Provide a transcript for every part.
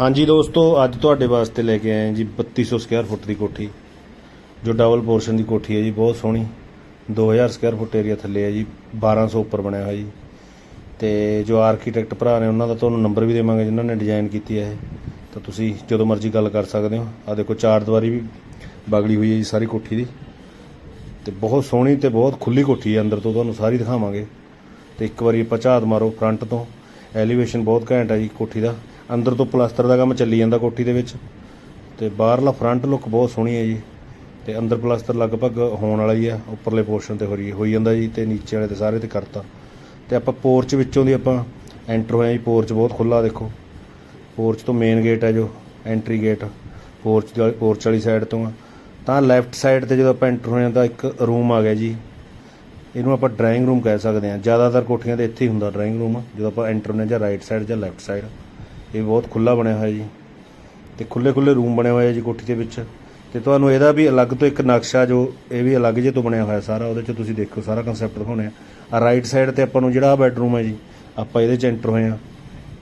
ਹਾਂਜੀ ਦੋਸਤੋ, ਅੱਜ ਤੁਹਾਡੇ ਵਾਸਤੇ ਲੈ ਕੇ ਆਏ ਹਾਂ ਜੀ 3200 ਸਕੁਅਰ ਫੁੱਟ ਦੀ ਕੋਠੀ, ਜੋ ਡਬਲ ਪੋਰਸ਼ਨ ਦੀ ਕੋਠੀ ਹੈ ਜੀ, ਬਹੁਤ ਸੋਹਣੀ। 2000 ਸਕੁਅਰ ਫੁੱਟ ਏਰੀਆ ਥੱਲੇ ਹੈ ਜੀ 1200 ਉੱਪਰ ਬਣਿਆ ਹੋਇਆ ਜੀ। ਤੇ ਜੋ ਆਰਕੀਟੈਕਟ ਭਰਾ ਨੇ, ਉਹਨਾਂ ਦਾ ਤੁਹਾਨੂੰ ਨੰਬਰ ਵੀ ਦੇਵਾਂਗੇ, ਜਿਨ੍ਹਾਂ ਨੇ ਡਿਜ਼ਾਈਨ ਕੀਤੀ ਹੈ ਇਹ। ਤਾਂ ਤੁਸੀਂ ਜਦੋਂ ਮਰਜ਼ੀ ਗੱਲ ਕਰ ਸਕਦੇ ਹੋ। ਆ ਦੇਖੋ, ਚਾਰ ਦੀਵਾਰੀ ਵੀ ਬਗਲੀ ਹੋਈ ਹੈ ਜੀ ਸਾਰੀ ਕੋਠੀ ਦੀ। ਤੇ ਬਹੁਤ ਸੋਹਣੀ ਤੇ ਬਹੁਤ ਖੁੱਲੀ ਕੋਠੀ ਹੈ, ਅੰਦਰ ਤੋਂ ਤੁਹਾਨੂੰ ਸਾਰੀ ਦਿਖਾਵਾਂਗੇ। ਤੇ ਇੱਕ ਵਾਰੀ ਆਪਾਂ ਝਾਤ ਮਾਰੋ ਫਰੰਟ ਤੋਂ। ਐਲੀਵੇਸ਼ਨ ਬਹੁਤ ਘੈਂਟ ਹੈ ਜੀ ਕੋਠੀ ਦਾ। ਅੰਦਰ ਤੋਂ ਪਲਾਸਟਰ ਦਾ ਕੰਮ ਚੱਲੀ ਜਾਂਦਾ ਕੋਠੀ ਦੇ ਵਿੱਚ। ਤੇ ਬਾਹਰਲਾ ਫਰੰਟ ਲੁੱਕ ਬਹੁਤ ਸੋਹਣੀ ਹੈ ਜੀ। ਤੇ ਅੰਦਰ ਪਲਾਸਟਰ ਲਗਭਗ ਹੋਣ ਵਾਲਾ ਹੀ ਆ ਉੱਪਰਲੇ ਪੋਰਸ਼ਨ ਤੇ ਹੋ ਰਹੀ ਹੋਈ ਜਾਂਦਾ ਜੀ ਤੇ ਨੀਚੇ ਵਾਲੇ ਤੇ ਸਾਰੇ ਤੇ ਕਰਤਾ। ਤੇ ਆਪਾਂ ਪੋਰਚ ਵਿੱਚੋਂ ਦੀ ਆਪਾਂ ਐਂਟਰ ਹੋਏ ਆ ਜੀ ਪੋਰਚ ਬਹੁਤ ਖੁੱਲਾ ਦੇਖੋ। ਪੋਰਚ ਤੋਂ ਮੇਨ ਗੇਟ ਹੈ ਜੋ ਐਂਟਰੀ ਗੇਟ ਪੋਰਚ ਪੋਰਚ ਵਾਲੀ ਸਾਈਡ ਤੋਂ ਆ। ਤਾਂ ਲੈਫਟ ਸਾਈਡ ਤੇ ਜਦੋਂ ਆਪਾਂ ਐਂਟਰ ਹੋਏ ਆ ਤਾਂ ਇੱਕ ਰੂਮ ਆ ਗਿਆ ਜੀ। ਇਹਨੂੰ ਆਪਾਂ ਡਰਾਇੰਗ ਰੂਮ ਕਹਿ ਸਕਦੇ ਹਾਂ। ਜ਼ਿਆਦਾਤਰ ਕੋਠੀਆਂ ਤੇ ਇੱਥੇ ਹੀ ਹੁੰਦਾ ਡਰਾਇੰਗ ਰੂਮ ਜਦੋਂ ਆਪਾਂ ਐਂਟਰ ਹੁੰਦੇ ਹਾਂ ਜਾਂ ਰਾਈਟ ਸਾਈਡ ਜਾਂ ਲੈਫਟ ਸਾਈਡ ਇਹ ਬਹੁਤ ਖੁੱਲਾ ਬਣਿਆ ਹੋਇਆ ਜੀ ਤੇ ਖੁੱਲੇ ਖੁੱਲੇ ਰੂਮ ਬਣਿਆ ਹੋਇਆ ਜੀ ਕੋਠੀ ਦੇ ਵਿੱਚ ਤੇ ਤੁਹਾਨੂੰ ਇਹਦਾ ਵੀ ਅਲੱਗ ਤੋਂ ਇੱਕ ਨਕਸ਼ਾ ਜੋ ਇਹ ਵੀ ਅਲੱਗ ਜੇ ਤੋਂ ਬਣਿਆ ਹੋਇਆ ਸਾਰਾ, ਉਹਦੇ 'ਚ ਤੁਸੀਂ ਦੇਖੋ ਸਾਰਾ ਕਨਸੈਪਟ ਦਿਖਾਉਣੇ ਆ। ਆ ਰਾਈਟ ਸਾਈਡ ਤੇ ਆਪਾਂ ਨੂੰ ਜਿਹੜਾ ਬੈਡਰੂਮ ਹੈ ਜੀ, ਆਪਾਂ ਇਹਦੇ 'ਚ ਐਂਟਰ ਹੋਏ ਆ।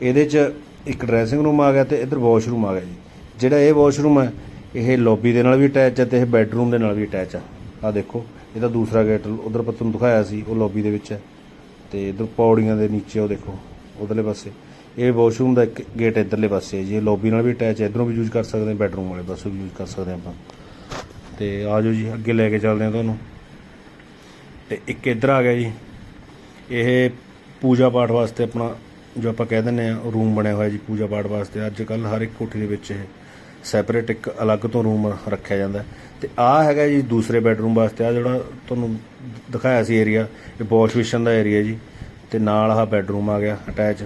ਇਹਦੇ 'ਚ ਇੱਕ ਡਰੈਸਿੰਗ ਰੂਮ ਆ ਗਿਆ ਤੇ ਇੱਧਰ ਵਾਸ਼ਰੂਮ ਆ ਗਿਆ ਜੀ। ਜਿਹੜਾ ਇਹ ਵਾਸ਼ਰੂਮ ਹੈ ਇਹ ਲੌਬੀ ਦੇ ਨਾਲ ਵੀ ਅਟੈਚ ਹੈ ਤੇ ਇਹ ਬੈਡਰੂਮ ਦੇ ਨਾਲ ਵੀ ਅਟੈਚ ਆ। ਆ ਦੇਖੋ, ਇਹਦਾ ਦੂਸਰਾ ਗੇਟ ਉਧਰ ਆਪਾਂ ਤੁਹਾਨੂੰ ਦਿਖਾਇਆ ਸੀ, ਉਹ ਲੌਬੀ ਦੇ ਵਿੱਚ ਹੈ ਤੇ ਇਧਰ ਪੌੜੀਆਂ ਦੇ ਨੀਚੇ, ਉਹ ਦੇਖੋ, ਉਧਰਲੇ ਪਾਸੇ। ਇਹ ਵਾਸ਼ਰੂਮ ਦਾ ਇੱਕ ਗੇਟ ਇਧਰਲੇ ਪਾਸੇ ਹੈ ਜੀ ਇਹ ਲੌਬੀ ਨਾਲ ਵੀ ਅਟੈਚ ਹੈ, ਇਧਰੋਂ ਵੀ ਯੂਜ਼ ਕਰ ਸਕਦੇ ਹਾਂ ਬੈਡਰੂਮ ਵਾਲੇ ਪਾਸੇ ਵੀ ਯੂਜ਼ ਕਰ ਸਕਦੇ ਹਾਂ ਆਪਾਂ। ਤੇ ਆ ਜਾਓ ਜੀ, ਅੱਗੇ ਲੈ ਕੇ ਚੱਲਦੇ ਹਾਂ ਤੁਹਾਨੂੰ। ਤੇ ਇੱਕ ਇੱਧਰ ਆ ਗਿਆ ਜੀ। ਇਹ ਪੂਜਾ ਪਾਠ ਵਾਸਤੇ ਆਪਣਾ ਜੋ ਆਪਾਂ ਕਹਿ ਦਿੰਦੇ ਆ ਰੂਮ ਬਣਿਆ ਹੋਇਆ ਜੀ ਪੂਜਾ ਪਾਠ ਵਾਸਤੇ। ਅੱਜ ਕੱਲ ਹਰ ਇੱਕ ਕੋਠੀ ਦੇ ਵਿੱਚ ਇਹ ਸੈਪਰੇਟ ਇੱਕ ਅਲੱਗ ਤੋਂ ਰੂਮ ਰੱਖਿਆ ਜਾਂਦਾ। ਹੈ। ਤੇ ਆ ਹੈਗਾ ਜੀ ਦੂਸਰੇ ਬੈਡਰੂਮ ਵਾਸਤੇ। ਆ ਜਿਹੜਾ ਤੁਹਾਨੂੰ ਦਿਖਾਇਆ ਸੀ ਏਰੀਆ ਇਹ ਵਾਸ਼ ਵਿਸ਼ਨ ਦਾ ਏਰੀਆ ਜੀ। ਤੇ ਨਾਲ ਆਹ ਬੈਡਰੂਮ ਆ ਗਿਆ ਅਟੈਚ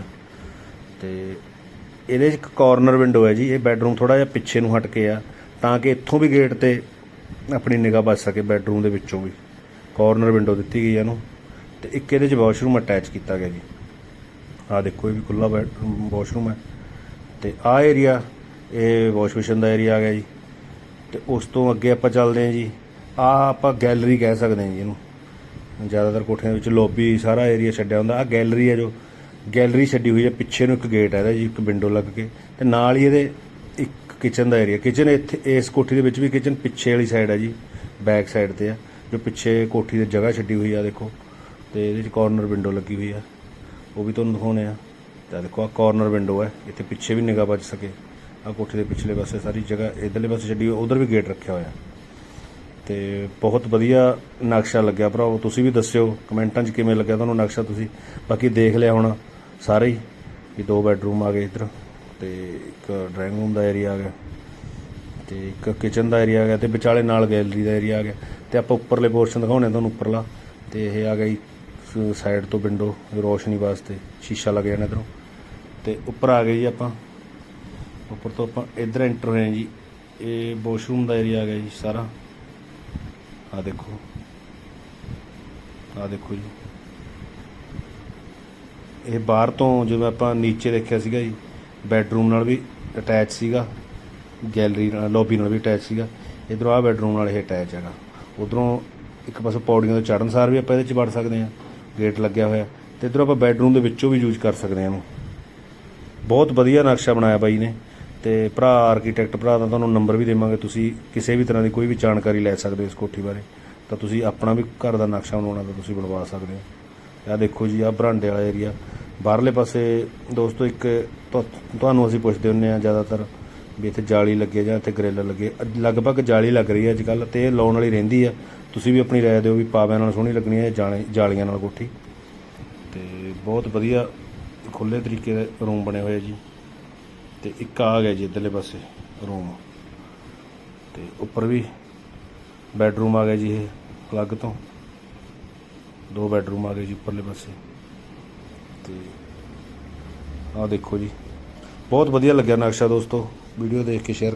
ਤੇ ਇਹਦੇ 'ਚ ਇੱਕ ਕਾਰਨਰ ਵਿੰਡੋ ਹੈ ਜੀ, ਇਹ ਬੈਡਰੂਮ ਥੋੜਾ ਜਿਹਾ ਪਿੱਛੇ ਨੂੰ ਹਟ ਕੇ ਆ, ਤਾਂ ਕਿ ਇੱਥੋਂ ਵੀ ਗੇਟ ਤੇ ਆਪਣੀ ਨਿਗਾਹ ਬਚ ਸਕੇ ਬੈਡਰੂਮ ਦੇ ਵਿੱਚੋਂ ਵੀ। ਕਾਰਨਰ ਵਿੰਡੋ ਦਿੱਤੀ ਗਈ ਹੈ ਇਹਨੂੰ, ਤੇ ਇੱਕ ਇਹਦੇ 'ਚ ਵਾਸ਼ਰੂਮ ਅਟੈਚ ਕੀਤਾ ਗਿਆ ਜੀ। ਆ ਦੇਖੋ, ਇਹ ਵੀ ਖੁੱਲਾ ਬੈਡਰੂਮ ਵਾਸ਼ਰੂਮ ਹੈ। ਤੇ ਆ ਏਰੀਆ ਇਹ ਵਾਸ਼ ਬੇਸਿਨ ਦਾ ਏਰੀਆ ਆ ਗਿਆ ਜੀ। ਤੇ ਉਸ ਤੋਂ ਅੱਗੇ ਆਪਾਂ ਚੱਲਦੇ ਹਾਂ ਜੀ। ਆ ਆਪਾਂ ਗੈਲਰੀ ਕਹਿ ਸਕਦੇ ਹਾਂ ਜੀ ਇਹਨੂੰ। ਜ਼ਿਆਦਾਤਰ ਕੋਠਿਆਂ ਦੇ ਵਿੱਚ ਲੌਬੀ ਸਾਰਾ ਏਰੀਆ ਛੱਡਿਆ ਹੁੰਦਾ। ਆ ਗੈਲਰੀ ਹੈ ਜੋ ਗੈਲਰੀ ਛੱਡੀ ਹੋਈ ਹੈ, ਪਿੱਛੇ ਨੂੰ ਇੱਕ ਗੇਟ ਹੈ ਇਹਦਾ ਜੀ, ਇੱਕ ਵਿੰਡੋ ਲੱਗ ਕੇ। ਤੇ ਨਾਲ ਹੀ ਇਹਦੇ ਇੱਕ ਕਿਚਨ ਦਾ ਏਰੀਆ ਕਿਚਨ ਇੱਥੇ, ਇਸ ਕੋਠੀ ਦੇ ਵਿੱਚ ਵੀ ਕਿਚਨ ਪਿੱਛੇ ਵਾਲੀ ਸਾਈਡ ਹੈ ਜੀ ਬੈਕ ਸਾਈਡ ਤੇ ਆ, ਜੋ ਪਿੱਛੇ ਕੋਠੀ ਦੇ ਜਗ੍ਹਾ ਛੱਡੀ ਹੋਈ ਆ, ਦੇਖੋ। ਤੇ ਇਹਦੇ 'ਚ ਕਾਰਨਰ ਵਿੰਡੋ ਲੱਗੀ ਹੋਈ ਆ। ਉਹ ਵੀ ਤੁਹਾਨੂੰ ਦਿਖਾਉਣੇ ਆ। ਤਾਂ ਦੇਖੋ ਆ ਕਾਰਨਰ ਵਿੰਡੋ ਹੈ। ਇੱਥੇ ਪਿੱਛੇ ਵੀ ਨਿਗਾਹ ਬਚ ਸਕੇ। ਆ ਕੋਠੀ ਦੇ ਪਿਛਲੇ ਪਾਸੇ ਸਾਰੀ ਜਗ੍ਹਾ ਇਧਰਲੇ ਪਾਸੇ ਛੱਡੀ ਹੋਈ ਉਧਰ ਵੀ ਗੇਟ ਰੱਖਿਆ ਹੋਇਆ। ਤੇ ਬਹੁਤ ਵਧੀਆ ਨਕਸ਼ਾ ਲੱਗਿਆ ਭਰਾਓ ਤੁਸੀਂ ਵੀ ਦੱਸਿਓ, ਕਮੈਂਟਾਂ 'ਚ ਕਿਵੇਂ ਲੱਗਿਆ? ਤੁਹਾਨੂੰ ਨਕਸ਼ਾ ਤੁਸੀਂ ਬਾਕੀ ਦੇਖ ਲਿਆ ਹੋਣਾ। ਸਾਰੇ ਹੀ, ਕਿ ਦੋ ਬੈਡਰੂਮ ਆ ਗਏ ਇੱਧਰ ਤੇ ਇੱਕ ਡਰਾਇੰਗ ਰੂਮ ਦਾ ਏਰੀਆ ਆ ਗਿਆ ਤੇ ਇੱਕ ਕਿਚਨ ਦਾ ਏਰੀਆ ਆ ਗਿਆ ਤੇ ਵਿਚਾਲੇ ਨਾਲ ਗੈਲਰੀ ਦਾ ਏਰੀਆ ਆ ਗਿਆ ਤੇ ਆਪਾਂ ਉੱਪਰਲੇ ਪੋਰਸ਼ਨ ਦਿਖਾਉਣੇ ਤੁਹਾਨੂੰ ਉੱਪਰਲਾ ਤੇ ਇਹ ਆ ਗਈ ਸਾਈਡ ਤੋਂ ਵਿੰਡੋ ਰੋਸ਼ਨੀ ਵਾਸਤੇ ਸ਼ੀਸ਼ਾ ਲੱਗ ਜਾਣਾ ਇਧਰੋਂ ਤੇ ਉੱਪਰ ਆ ਗਏ ਜੀ ਆਪਾਂ। ਉੱਪਰ ਤੋਂ ਆਪਾਂ ਇੱਧਰ ਐਂਟਰ ਹੋਏ ਹਾਂ ਜੀ, ਇਹ ਵਾਸ਼ਰੂਮ ਦਾ ਏਰੀਆ ਆ ਗਿਆ ਜੀ ਸਾਰਾ। ਆ ਦੇਖੋ ਆ ਦੇਖੋ ਜੀ। ਇਹ ਬਾਹਰ ਤੋਂ ਜਿਵੇਂ ਆਪਾਂ ਨੀਚੇ ਦੇਖਿਆ ਸੀਗਾ ਜੀ, ਬੈੱਡਰੂਮ ਨਾਲ ਵੀ ਅਟੈਚ ਸੀਗਾ, ਗੈਲਰੀ ਨਾਲ, ਲੌਬੀ ਨਾਲ ਵੀ ਅਟੈਚ ਸੀਗਾ, ਇਧਰੋਂ ਆ ਬੈੱਡਰੂਮ ਨਾਲ ਇਹ ਅਟੈਚ ਹੈਗਾ। ਉਧਰੋਂ ਇੱਕ ਪਾਸੇ ਪੌੜੀਆਂ ਤੋਂ ਚੜ੍ਹਨ ਸਾਰ ਵੀ ਆਪਾਂ ਇਹਦੇ 'ਚ ਵੜ ਸਕਦੇ ਹਾਂ, ਗੇਟ ਲੱਗਿਆ ਹੋਇਆ, ਤੇ ਇਧਰੋਂ ਆਪਾਂ ਬੈੱਡਰੂਮ ਦੇ ਵਿੱਚੋਂ ਵੀ ਯੂਜ਼ ਕਰ ਸਕਦੇ ਹਾਂ ਇਹਨੂੰ। ਬਹੁਤ ਵਧੀਆ ਨਕਸ਼ਾ ਬਣਾਇਆ ਬਾਈ ਨੇ, ਤੇ ਭਰਾ ਆਰਕੀਟੈਕਟ ਭਰਾ ਦਾ ਤੁਹਾਨੂੰ ਨੰਬਰ ਵੀ ਦੇਵਾਂਗੇ, ਤੁਸੀਂ ਕਿਸੇ ਵੀ ਤਰ੍ਹਾਂ ਦੀ ਕੋਈ ਵੀ ਜਾਣਕਾਰੀ ਲੈ ਸਕਦੇ ਹੋ ਇਸ ਕੋਠੀ ਬਾਰੇ, ਤਾਂ ਤੁਸੀਂ ਆਪਣਾ ਵੀ ਘਰ ਦਾ ਨਕਸ਼ਾ ਬਣਾਉਣਾ ਤਾਂ ਤੁਸੀਂ ਬਣਵਾ ਸਕਦੇ ਹੋ। ਆਹ ਦੇਖੋ ਜੀ, ਆਹ ਬਰਾਂਡੇ ਵਾਲਾ ਏਰੀਆ ਬਾਹਰਲੇ ਪਾਸੇ ਦੋਸਤੋ, ਇੱਕ ਤੁਹਾਨੂੰ ਅਸੀਂ ਪੁੱਛਦੇ ਹੁੰਨੇ ਆ ਜ਼ਿਆਦਾਤਰ ਵੀ ਇੱਥੇ ਜਾਲੀ ਲੱਗੇ ਜਾਂ ਇੱਥੇ ਗ੍ਰਿਲ ਲੱਗੇ। ਲਗਭਗ ਜਾਲੀ ਲੱਗ ਰਹੀ ਹੈ ਅੱਜ ਕੱਲ ਤੇ ਇਹ ਲਾਉਣ ਵਾਲੀ ਰਹਿੰਦੀ ਆ ਤੁਸੀਂ ਵੀ ਆਪਣੀ ਰਾਏ ਦਿਓ ਵੀ ਪਾਵਿਆਂ ਨਾਲ ਸੋਹਣੀ ਲੱਗਣੀ ਹੈ ਜਾਂ ਜਾਲੀਆਂ ਨਾਲ ਕੋਠੀ? ਤੇ ਬਹੁਤ ਵਧੀਆ ਖੁੱਲੇ ਤਰੀਕੇ ਦੇ ਰੂਮ ਬਣੇ ਹੋਏ ਜੀ। ਤੇ ਇੱਕ ਆ ਗਿਆ ਜੀ ਇੱਧਰਲੇ ਪਾਸੇ ਰੂਮ। ਤੇ ਉੱਪਰ ਵੀ ਬੈੱਡਰੂਮ ਆ ਗਿਆ ਜੀ ਇਹ ਅਲੱਗ ਤੋਂ। ਦੋ ਬੈਡਰੂਮ ਆ ਗਏ ਜੀ ਉੱਪਰਲੇ ਪਾਸੇ। ਤੇ ਆਹ ਦੇਖੋ ਜੀ। ਬਹੁਤ ਵਧੀਆ ਲੱਗਿਆ ਨਕਸ਼ਾ ਦੋਸਤੋ। ਵੀਡੀਓ ਦੇਖ ਕੇ ਸ਼ੇਅਰ